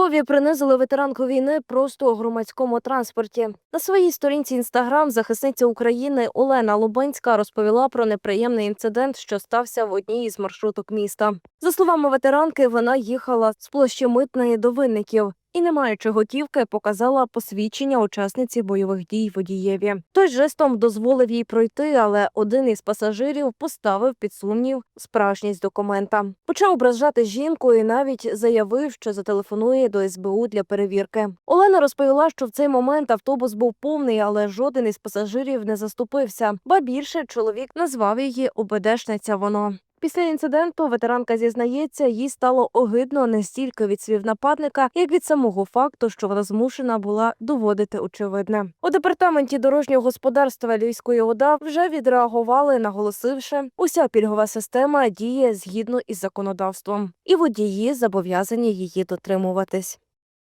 Львові принизили ветеранку війни просто у громадському транспорті. На своїй сторінці інстаграм захисниця України Олена Лубенська розповіла про неприємний інцидент, що стався в одній із маршруток міста. За словами ветеранки, вона їхала з площі митної до винників. І, не маючи готівки, показала посвідчення учасниці бойових дій водієві. Той жестом дозволив їй пройти, але один із пасажирів поставив під сумнів справжність документа. Почав ображати жінку і навіть заявив, що зателефонує до СБУ для перевірки. Олена розповіла, що в цей момент автобус був повний, але жоден із пасажирів не заступився. Ба більше чоловік назвав її ОБДшниця. Воно. Після інциденту ветеранка зізнається, їй стало огидно не стільки від слів нападника, як від самого факту, що вона змушена була доводити очевидне. У департаменті дорожнього господарства Львівської ОДА вже відреагували, наголосивши, уся пільгова система діє згідно із законодавством, і водії зобов'язані її дотримуватись.